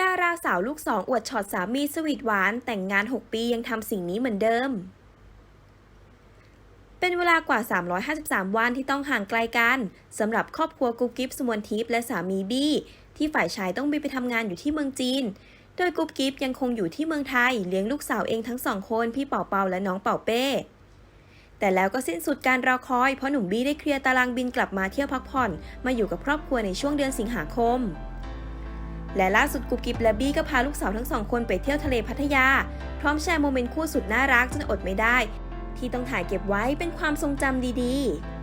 ดาราสาวลูกสองอวดช็อตสามีสวีทหวานแต่งงาน 6 ปียังทำสิ่งนี้เหมือนเดิม เป็นเวลากว่า 353 วันที่ต้องห่างไกลกันสำหรับครอบครัวกุ๊บกิ๊บสมวนทิพย์และสามีบี้ ที่ฝ่ายชายต้องบินไปทำงานอยู่ที่เมืองจีน โดยกุ๊บกิ๊บยังคงอยู่ที่เมืองไทย เลี้ยงลูกสาวเองทั้งสองคนพี่เป่าเปาและน้องเป่าเป้แต่แล้วก็สิ้นสุดการรอคอยเพราะหนุ่มบี้ได้เคลียร์ตารางบินกลับมาเที่ยวพักผ่อน มาอยู่กับครอบครัวในช่วงเดือนสิงหาคม และล่าสุดกุ๊บกิ๊บและบี้ก็พาลูกสาวทั้งสองคนไปเที่ยวทะเลพัทยา พร้อมแชร์โมเมนต์คู่สุดน่ารักจนอดไม่ได้ ที่ต้องถ่ายเก็บไว้เป็นความทรงจำดีๆ